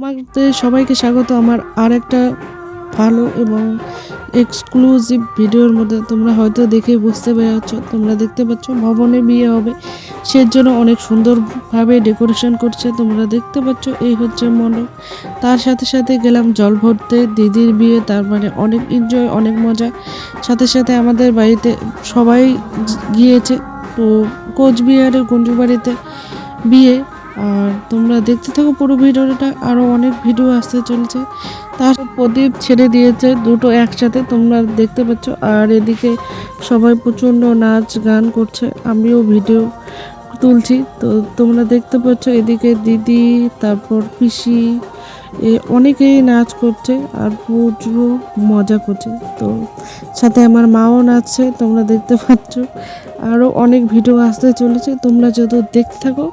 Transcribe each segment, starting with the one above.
তোমাদের সবাইকে স্বাগত। আমার আর একটা ভালো এবং এক্সক্লুসিভ ভিডিওর মধ্যে তোমরা হয়তো দেখে বুঝতে পেরেছ, তোমরা দেখতে পাচ্ছ ভবনে বিয়ে হবে। সেজন্য অনেক সুন্দরভাবে ডেকোরেশন করছে, তোমরা দেখতে পাচ্ছ এই হচ্ছে মণ্ডপ। তার সাথে সাথে গেলাম জল ভরতে, দিদির বিয়ে, তার মানে অনেক এনজয় অনেক মজা। সাথে সাথে আমাদের বাড়িতে সবাই গিয়েছে, তো কোচবিহারের গঞ্জু বাড়িতে বিয়ে। আর তোমরা দেখতে থাকো পুরো ভিডিওটা আরও অনেক ভিডিও আসতে চলছে। তার প্রদীপ ছেড়ে দিয়েছে, দুটো একসাথে তোমরা দেখতে পাচ্ছ। আর এদিকে সবাই প্রচণ্ড নাচ গান করছে, আমিও ভিডিও তুলছি। তো তোমরা দেখতে পাচ্ছ এদিকে দিদি, তারপর পিসি, এ অনেকেই নাচ করছে আর প্রচুর মজা করছে। তো সাথে আমার মাও নাচছে, তোমরা দেখতে পাচ্ছ। আরও অনেক ভিডিও আসতে চলেছে, তোমরা যত দেখতে থাকো।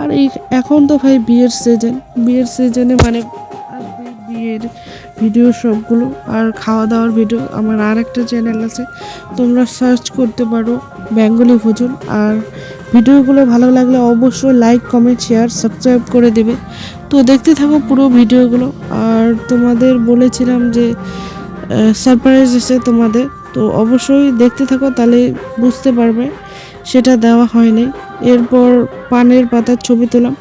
আর এই এখন তো ভাই বিয়ের সিজন বিয়ের সিজনে মানে বিয়ের ভিডিও সবগুলো, আর খাওয়া দাওয়ার ভিডিও আমার আর একটা চ্যানেল আছে, তোমরা সার্চ করতে পারো বেঙ্গলি ভোজন। আর ভিডিওগুলো ভালো লাগলে অবশ্যই লাইক কমেন্ট শেয়ার সাবস্ক্রাইব করে দেবে। তো দেখতে থাকো পুরো ভিডিওগুলো। আর তোমাদের বলেছিলাম যে সারপ্রাইজ এসে তোমাদের তো অবশ্যই দেখতে থাকো, তাহলে বুঝতে পারবে। সেটা দেওয়া হয়নি। এরপর পানের পাতার ছবি তুলাম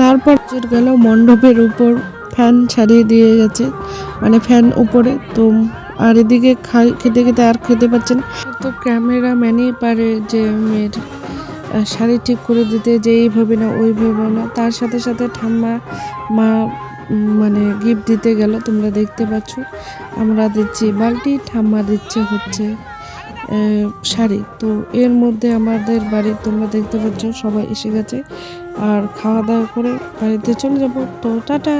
তারপর গেল মণ্ডপের উপর। ফ্যান ছাড়িয়ে দিয়ে গেছে মানে ফ্যান উপরে। তো আর এদিকে খাই খেতে খেতে আর খেতে পারছে না। তো ক্যামেরা ম্যানই পারে যে মেয়ের শাড়ি ঠিক করে দিতে, যে এইভাবে না, ওইভাবে না। তার সাথে সাথে ঠাম্মা, মা মানে গিফট দিতে গেল, তোমরা দেখতে পাচ্ছ। আমরা দিচ্ছি, বালতি, ঠাম্মা দিচ্ছে হচ্ছে শাড়ি। তো এর মধ্যে আমাদের বাড়ি, তোমরা দেখতে পাচ্ছ, সবাই এসে গেছে। আর খাওয়া দাওয়া করে বাড়িতে চলে যাব। তো টাটা!